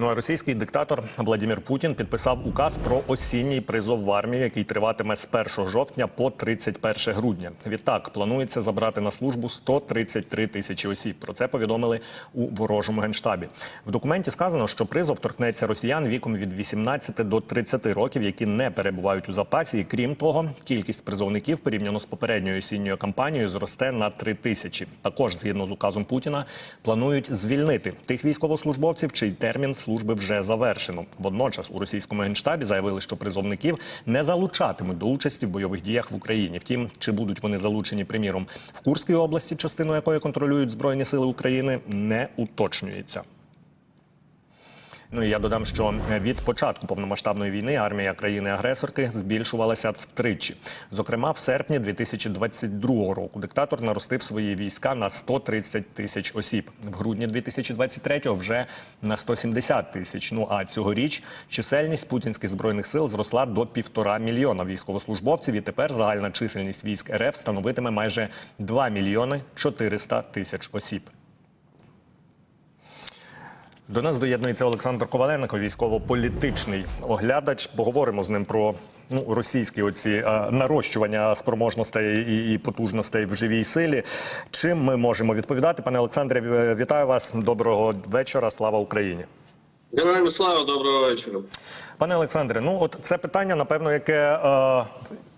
Ну а російський диктатор Владимир Путін підписав указ про осінній призов в армію, який триватиме з 1 жовтня по 31 грудня. Відтак планується забрати на службу 133 тисячі осіб. Про це повідомили у ворожому генштабі. В документі сказано, що призов торкнеться росіян віком від 18 до 30 років, які не перебувають у запасі. І крім того, кількість призовників порівняно з попередньою осінньою кампанією зросте на 3 тисячі. Також, згідно з указом Путіна, планують звільнити тих військовослужбовців, чий термін служби вже завершено. Водночас у російському генштабі заявили, що призовників не залучатимуть до участі в бойових діях в Україні. Втім, чи будуть вони залучені, приміром, в Курській області, частину якої контролюють збройні сили України, не уточнюється. Ну і я додам, що від початку повномасштабної війни армія країни-агресорки збільшувалася втричі. Зокрема, в серпні 2022 року диктатор наростив свої війська на 130 тисяч осіб. В грудні 2023 вже на 170 тисяч. Ну а цьогоріч чисельність путінських збройних сил зросла до півтора мільйона військовослужбовців. І тепер загальна чисельність військ РФ становитиме майже 2 мільйони 400 тисяч осіб. До нас доєднується Олександр Коваленко, військово-політичний оглядач. Поговоримо з ним про ну, російські оці а, нарощування спроможностей і, і потужностей в живій силі. Чим ми можемо відповідати? Пане Олександре, вітаю вас. Доброго вечора. Слава Україні. Героям слава, доброго вечора. Пане Олександре, ну от це питання, напевно, яке е,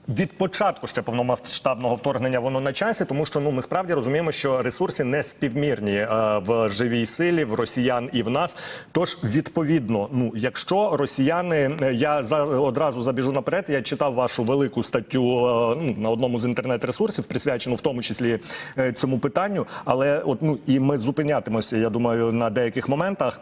від початку ще повномасштабного вторгнення воно на часі, тому що ну ми справді розуміємо, що ресурси не співмірні е, в живій силі, в росіян і в нас. Тож, відповідно, ну якщо росіяни, е, я за одразу забіжу наперед, я читав вашу велику статтю е, ну, на одному з інтернет-ресурсів, присвячену в тому числі е, цьому питанню. Але от ну і ми зупинятимося, я думаю, на деяких моментах.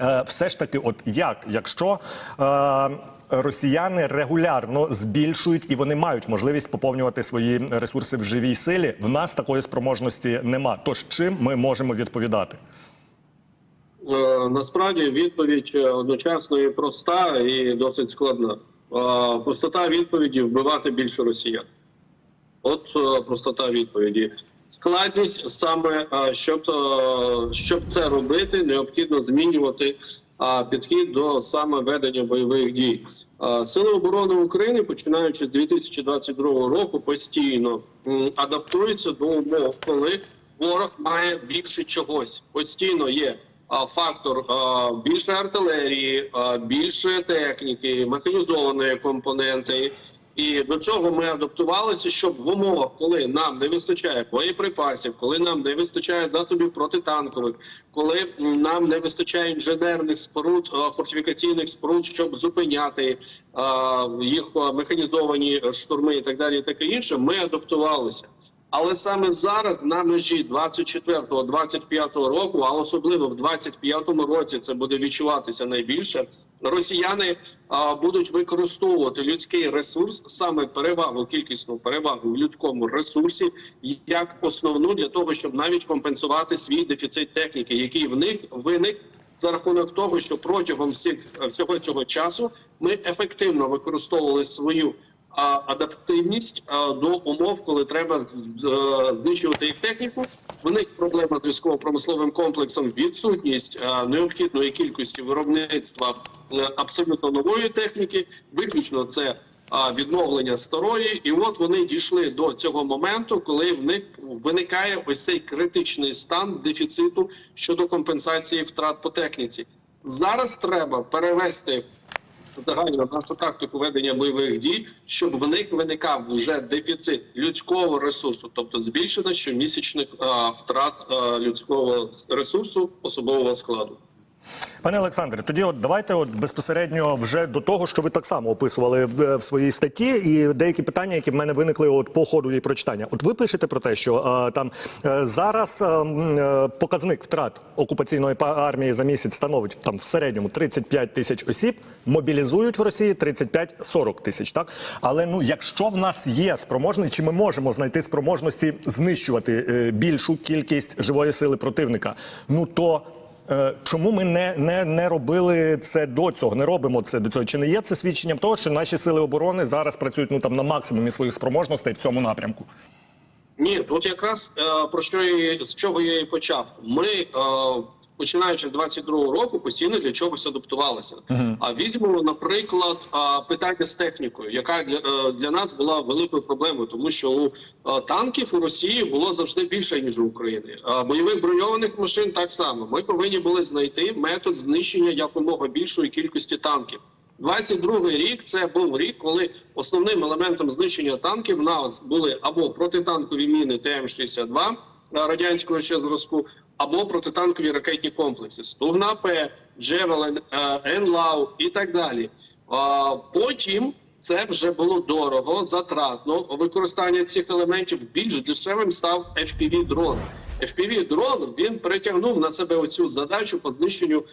Е, все ж таки, от як, якщо е, росіяни регулярно збільшують і вони мають можливість поповнювати свої ресурси в живій силі, в нас такої спроможності нема. Тож чим ми можемо відповідати? Е, Насправді відповідь одночасно і проста, і досить складна. Простота відповіді вбивати більше росіян. От простота відповіді. Складність саме, е, щоб, е, щоб це робити, необхідно змінювати е, підхід до саме ведення бойових дій. Сили оборони України, починаючи з 2022 року, постійно адаптуються до умов, коли ворог має більше чогось. Постійно є фактор більше артилерії, більше техніки, механізованої компоненти. І до цього ми адаптувалися, щоб в умовах, коли нам не вистачає боєприпасів, коли нам не вистачає засобів протитанкових, коли нам не вистачає інженерних споруд, фортифікаційних споруд, щоб зупиняти їх механізовані штурми і так далі, і таке інше, ми адаптувалися. Але саме зараз на межі 24-25 року, а особливо в 25-му році, це буде відчуватися найбільше. Росіяни а, будуть використовувати людський ресурс, саме перевагу, кількісну перевагу в людському ресурсі, як основну для того, щоб навіть компенсувати свій дефіцит техніки, який в них виник за рахунок того, що протягом всіх всього цього часу ми ефективно використовували свою адаптивність до умов, коли треба е, знищувати їх техніку. В них проблема з військово-промисловим комплексом, відсутність необхідної кількості виробництва е, абсолютно нової техніки. Виключно це відновлення старої, і от вони дійшли до цього моменту, коли в них виникає ось цей критичний стан дефіциту щодо компенсації втрат по техніці. Зараз треба перевести загальну нашу тактику ведення бойових дій, щоб в них виникав вже дефіцит людського ресурсу, тобто збільшення щомісячних втрат людського ресурсу особового складу. Пане Олександре, тоді от давайте от безпосередньо вже до того, що ви так само описували в, е, в своїй статті, і деякі питання, які в мене виникли от по ходу її прочитання. От ви пишете про те, що е, там е, зараз е, показник втрат окупаційної армії за місяць становить там в середньому 35 тисяч осіб, мобілізують в Росії 35-40 тисяч. Так, але ну якщо в нас є спроможність, чи ми можемо знайти спроможності знищувати е, більшу кількість живої сили противника, ну то. Е, Чому ми не, не, не робили це до цього? Не робимо це до цього? Чи не є це свідченням того, що наші сили оборони зараз працюють ну там на максимумі своїх спроможностей в цьому напрямку? Ні, тут якраз е, про що я, з чого я і почав. Ми е, починаючи з 22-го року, постійно для чогось адаптувалася. А візьмемо, наприклад, питання з технікою, яка для, е, для нас була великою проблемою, тому що у е, танків у Росії було завжди більше ніж у України. Бойових броньованих машин так само. Ми повинні були знайти метод знищення якомога більшої кількості танків. 22-й рік це був рік, коли основним елементом знищення танків в нас були або протитанкові міни ТМ-62 радянського ще зразку, або протитанкові ракетні комплекси Стугна П, Джевелен, е, Енлау і так далі. Потім це вже було дорого, затратно. Використання цих елементів більш дешевим став fpv дрон fpv дрон він перетягнув на себе оцю задачу по знищенню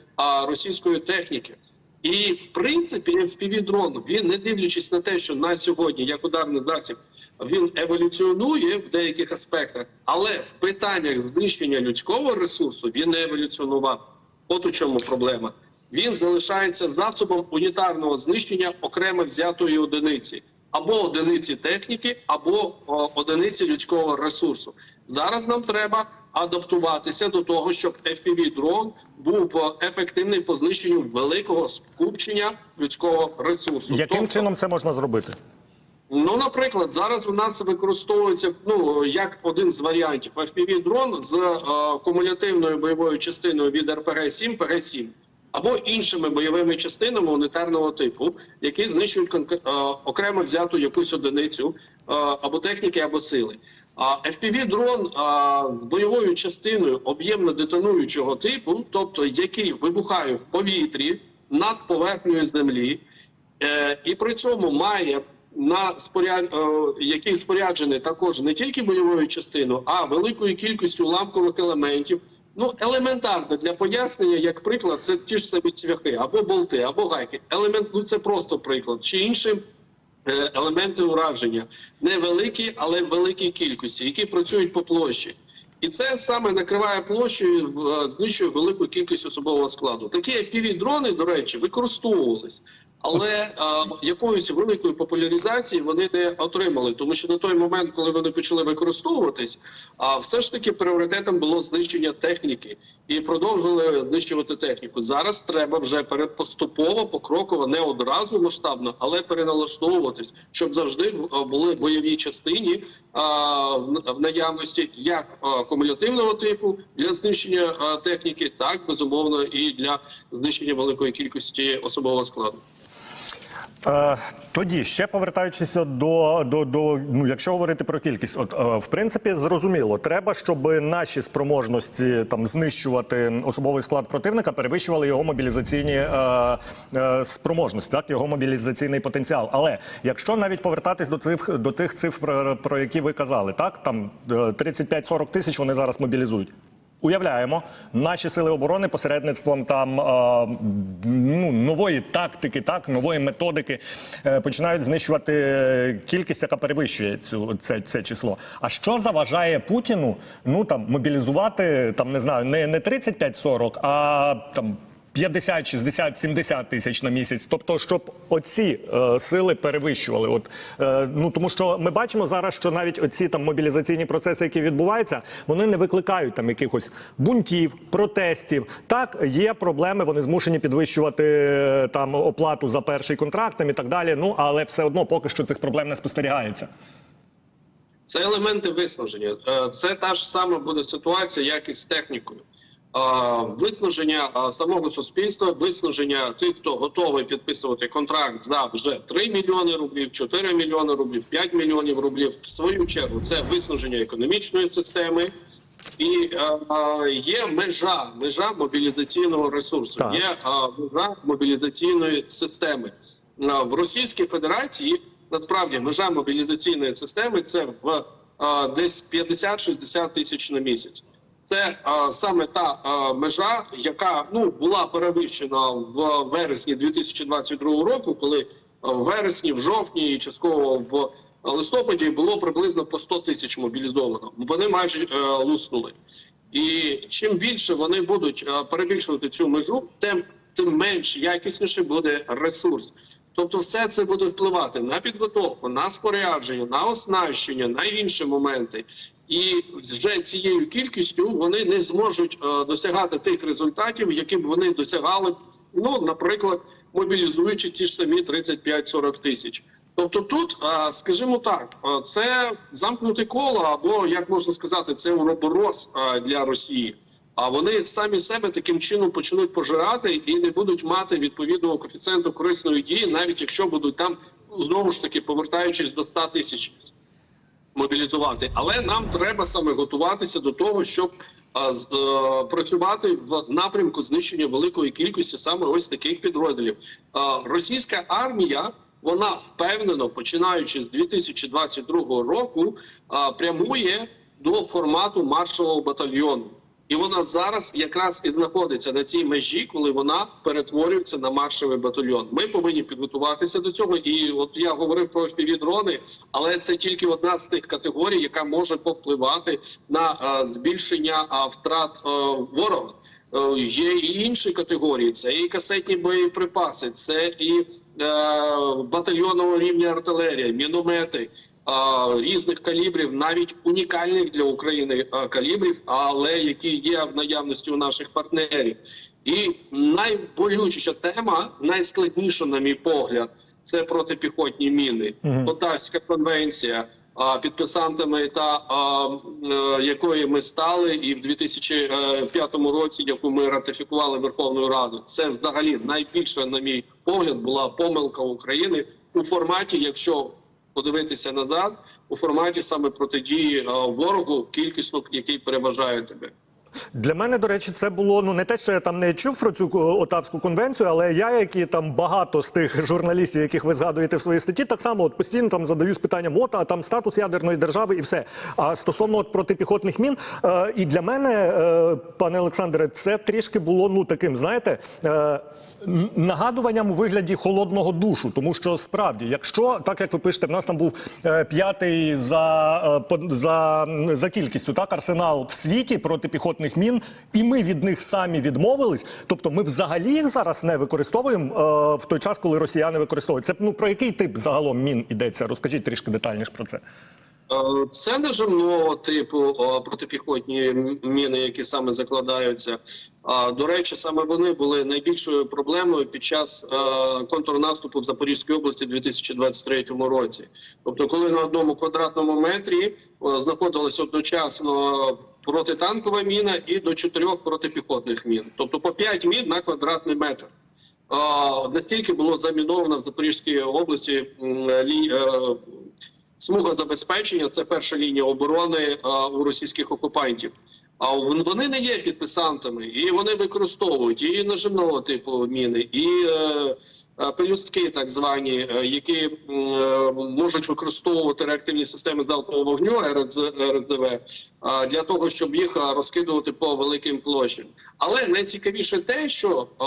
російської техніки. І в принципі, fpv дрон він не дивлячись на те, що на сьогодні як ударний засіб він еволюціонує в деяких аспектах, але в питаннях знищення людського ресурсу він не еволюціонував. От у чому проблема. Він залишається засобом унітарного знищення окремо взятої одиниці або одиниці техніки, або о, одиниці людського ресурсу. Зараз нам треба адаптуватися до того, щоб fpv дрон був е, ефективний по знищенню великого скупчення людського ресурсу. Яким Тобто, чином це можна зробити? Ну, наприклад, зараз у нас використовується ну як один з варіантів fpv дрон з е, кумулятивною бойовою частиною від РПГ 7 ПГ 7 або іншими бойовими частинами унітарного типу, які знищують е, окремо взяту якусь одиницю е, або техніки, або сили. А fpv дрон з бойовою частиною об'ємно детонуючого типу, тобто який вибухає в повітрі над поверхнею землі, е, і при цьому має на е, який споряджений також не тільки бойовою частиною, а великою кількістю ламкових елементів. Ну, елементарно для пояснення, як приклад, це ті ж самі цвяхи, або болти, або гайки. Елемент, ну це просто приклад. Чи інші е, елементи ураження невеликі, але в великій кількості, які працюють по площі. І це саме накриває площею, в- е, знищує велику кількість особового складу. Такі fpv дрони, до речі, використовувались, але е, якоїсь великої популяризації вони не отримали, тому що на той момент, коли вони почали використовуватись, а все ж таки пріоритетом було знищення техніки і продовжували знищувати техніку. Зараз треба вже поступово, покроково, не одразу масштабно, але переналаштовуватись, щоб завжди е, були бойові частині а, в наявності як кумулятивного типу для знищення е, техніки, так безумовно і для знищення великої кількості особового складу. Е, тоді ще повертаючись до, до, до ну, якщо говорити про кількість, от е, в принципі зрозуміло, треба, щоб наші спроможності там знищувати особовий склад противника перевищували його мобілізаційні е, е, спроможності, так його мобілізаційний потенціал. Але якщо навіть повертатись до цих до тих цифр, про, які ви казали, так там е, 35-40 тисяч вони зараз мобілізують. Уявляємо, наші сили оборони посередництвом там е, ну, нової тактики, так нової методики е, починають знищувати кількість, яка перевищує цю це, це число. А що заважає Путіну ну там мобілізувати там не знаю, не, не 35-40, а там. 50, 60, 70 тисяч на місяць, тобто, щоб оці е, сили перевищували. От е, ну тому, що ми бачимо зараз, що навіть оці там мобілізаційні процеси, які відбуваються, вони не викликають там якихось бунтів, протестів. Так є проблеми, вони змушені підвищувати е, там оплату за перший контракт і так далі. Ну але все одно поки що цих проблем не спостерігається. Це елементи виснаження. Е, Це та ж сама буде ситуація, як і з технікою. Е, Виснаження е, самого суспільства, виснаження тих, хто готовий підписувати контракт за вже 3 мільйони рублів, 4 мільйони рублів, 5 мільйонів рублів. В свою чергу це виснаження економічної системи. І е, е, є межа, межа мобілізаційного ресурсу, Так. є е, межа мобілізаційної системи. В Російській Федерації насправді межа мобілізаційної системи це в е, десь 50-60 тисяч на місяць. Це е, саме та е, межа, яка ну була перевищена в вересні 2022 року, коли в вересні, в жовтні і частково в листопаді було приблизно по 100 тисяч мобілізовано. Вони майже е, луснули. І чим більше вони будуть е, перебільшувати цю межу, тим тим менш якісніше буде ресурс. Тобто, все це буде впливати на підготовку, на спорядження, на оснащення, на інші моменти. І вже цією кількістю вони не зможуть е, досягати тих результатів, які б вони досягали, ну, наприклад, мобілізуючи ті ж самі 35-40 тисяч. Тобто, тут, е, скажімо так, е, це замкнуте коло, або як можна сказати, це уроборос для Росії. А вони самі себе таким чином почнуть пожирати і не будуть мати відповідного коефіцієнту корисної дії, навіть якщо будуть там знову ж таки повертаючись до 100 тисяч мобілізувати. Але нам треба саме готуватися до того, щоб е, працювати в напрямку знищення великої кількості саме ось таких підрозділів. Російська армія. Вона впевнено, починаючи з 2022 року, прямує до формату маршового батальйону. І вона зараз якраз і знаходиться на цій межі, коли вона перетворюється на маршовий батальйон. Ми повинні підготуватися до цього. І от я говорив про FPV-дрони, але це тільки одна з тих категорій, яка може повпливати на е, збільшення е, втрат е, ворога. Є і інші категорії: це і касетні боєприпаси, це і е, батальйонного рівня артилерія, міномети а, різних калібрів, навіть унікальних для України калібрів, але які є в наявності у наших партнерів. І найболючіша тема, найскладніша, на мій погляд, це протипіхотні міни. Потавська конвенція, підписантами та а, е, якої ми стали, і в 2005 році, яку ми ратифікували Верховною Радою, це взагалі найбільша, на мій погляд, була помилка України у форматі, якщо подивитися назад у форматі саме протидії е, ворогу, кількісно який переважає тебе. Для мене, до речі, це було ну не те, що я там не чув про цю Отавську конвенцію, але я, як і там багато з тих журналістів, яких ви згадуєте в своїй статті, так само от постійно там задаюсь питанням, от, а там статус ядерної держави і все. А стосовно от протипіхотних мін, е, і для мене, е, пане Олександре, це трішки було ну таким, знаєте. Е, Нагадуванням у вигляді холодного душу, тому що справді, якщо так як ви пишете, в нас там був е, п'ятий за, е, по- за, за кількістю так арсенал в світі протипіхотних мін, і ми від них самі відмовились. Тобто, ми взагалі їх зараз не використовуємо е, в той час, коли росіяни використовують. Це ну про який тип загалом мін ідеться? Розкажіть трішки детальніше про це. Е, Це нежимного типу е, протипіхотні міни, які саме закладаються. До речі, саме вони були найбільшою проблемою під час е, контрнаступу в Запорізькій області у 2023 році. Тобто, коли на одному квадратному метрі знаходилось одночасно протитанкова міна і до чотирьох протипіхотних мін, тобто по 5 мін на квадратний метр. Настільки було заміновано в Запорізькій області е, смуга забезпечення це перша лінія оборони а, у російських окупантів. А вони не є підписантами, і вони використовують і нажимного типу міни, і е, е, пелюстки, так звані, е, які е, можуть використовувати реактивні системи залпового вогню РС, РСЗВ а, для того, щоб їх розкидувати по великим площам. Але найцікавіше те, що е,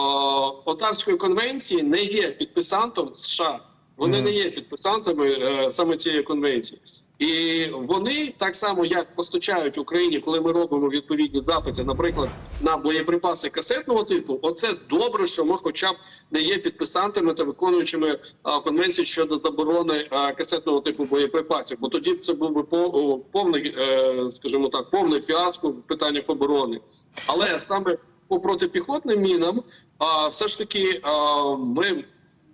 Отавської конвенції не є підписантом США. Вони не є підписантами е, саме цієї конвенції, і вони так само як постачають Україні, коли ми робимо відповідні запити, наприклад, на боєприпаси касетного типу. Оце добре, що ми, хоча б не є підписантами та виконуючими а, конвенцію щодо заборони касетного типу боєприпасів. Бо тоді це був би по- повний, е, скажімо так, повний фіаско в питаннях оборони. Але саме по протипіхотним мінам, все ж таки ми е,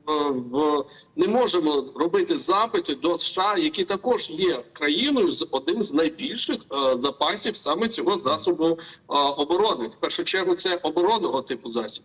в не можемо робити запити до США, які також є країною з одним з найбільших е, запасів саме цього засобу е, оборони. В першу чергу це оборонного типу засіб.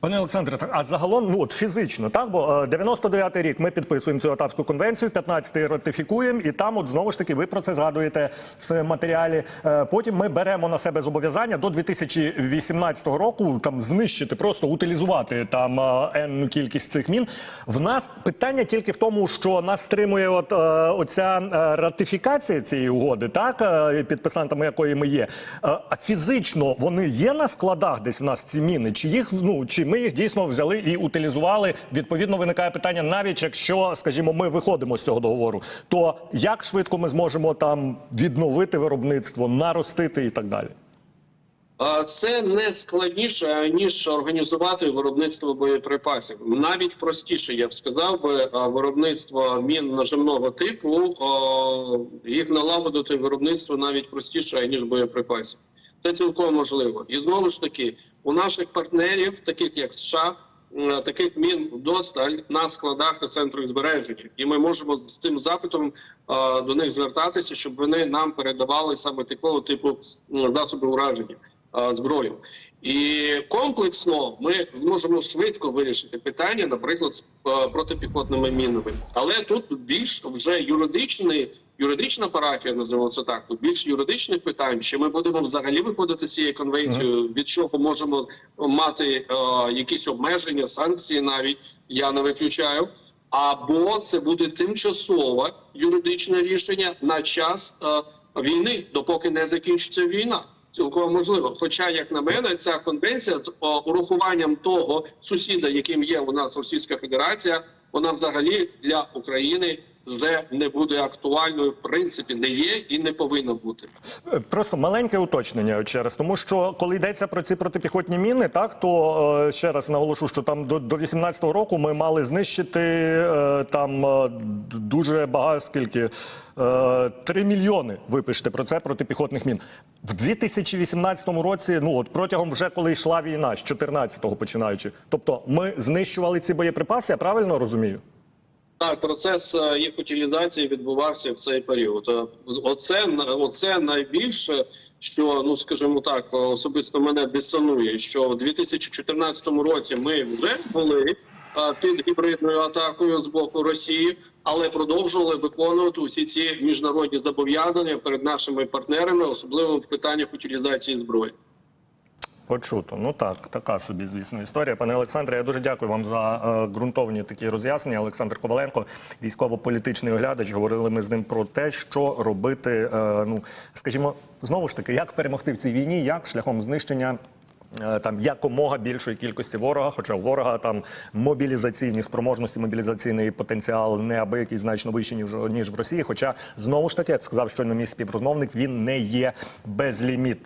Пане Олександре, а загалом, ну от фізично, так бо е, 99-й рік ми підписуємо цю Отавську конвенцію, 15-й ратифікуємо, і там, от знову ж таки, ви про це згадуєте в матеріалі. Е, Потім ми беремо на себе зобов'язання до 2018 року там знищити, просто утилізувати там е, енну кількість цих мін. В нас питання тільки в тому, що нас стримує от е, оця е, ратифікація цієї угоди, так е, підписантами якої ми є. Е, А фізично вони є на складах десь в нас ці міни? Чи їх ну чи ми їх дійсно взяли і утилізували? Відповідно, виникає питання, навіть якщо, скажімо, ми виходимо з цього договору, то як швидко ми зможемо там відновити виробництво, наростити і так далі? Це не складніше ніж організувати виробництво боєприпасів. Навіть простіше, я б сказав би, виробництво мін нажимного типу їх налагодити виробництво навіть простіше ніж боєприпасів. Це цілком можливо. І знову ж таки, у наших партнерів, таких як США, таких мін досталь на складах та центрах збереження, і ми можемо з цим запитом до них звертатися, щоб вони нам передавали саме такого типу засоби ураження зброю. І комплексно ми зможемо швидко вирішити питання, наприклад, з протипіхотними мінами. Але тут більш вже юридичний. Юридична парафія називаємо це так. Тут більш юридичних питань. Чи ми будемо взагалі виходити з цієї конвенції, від чого можемо мати е, якісь обмеження, санкції навіть я не виключаю. Або це буде тимчасове юридичне рішення на час е, війни, допоки не закінчиться війна. Цілком можливо. Хоча, як на мене, ця конвенція з урахуванням того сусіда, яким є у нас Російська Федерація, вона взагалі для України вже не буде актуальною. В принципі, не є і не повинна бути. Е, Просто маленьке уточнення раз, тому що коли йдеться про ці протипіхотні міни, так то е, ще раз наголошу, що там до, до 18-го року ми мали знищити е, там дуже багато скільки. е, 3 мільйони випишете про це протипіхотних мін. В 2018 році, ну от протягом вже коли йшла війна, з 14-го починаючи. Тобто ми знищували ці боєприпаси, я правильно розумію? Так, процес е, їх утилізації відбувався в цей період. Е, Оце, оце найбільше, що ну скажімо так, особисто мене дисонує, що в 2014 році ми вже були е, під гібридною атакою з боку Росії, але продовжували виконувати усі ці міжнародні зобов'язання перед нашими партнерами, особливо в питаннях утилізації зброї. Почуто. Ну так, така собі, звісно, історія. Пане Олександре, я дуже дякую вам за е, ґрунтовні такі роз'яснення. Олександр Коваленко, військово-політичний оглядач. Говорили ми з ним про те, що робити. Е, ну, скажімо, знову ж таки, як перемогти в цій війні, як шляхом знищення. е, Там якомога більшої кількості ворога, хоча у ворога там мобілізаційні спроможності, мобілізаційний потенціал неабиякий значно вищий ніж ніж в Росії. Хоча знову ж таки, як сказав щойно мій співрозмовник, він не є безлімітним.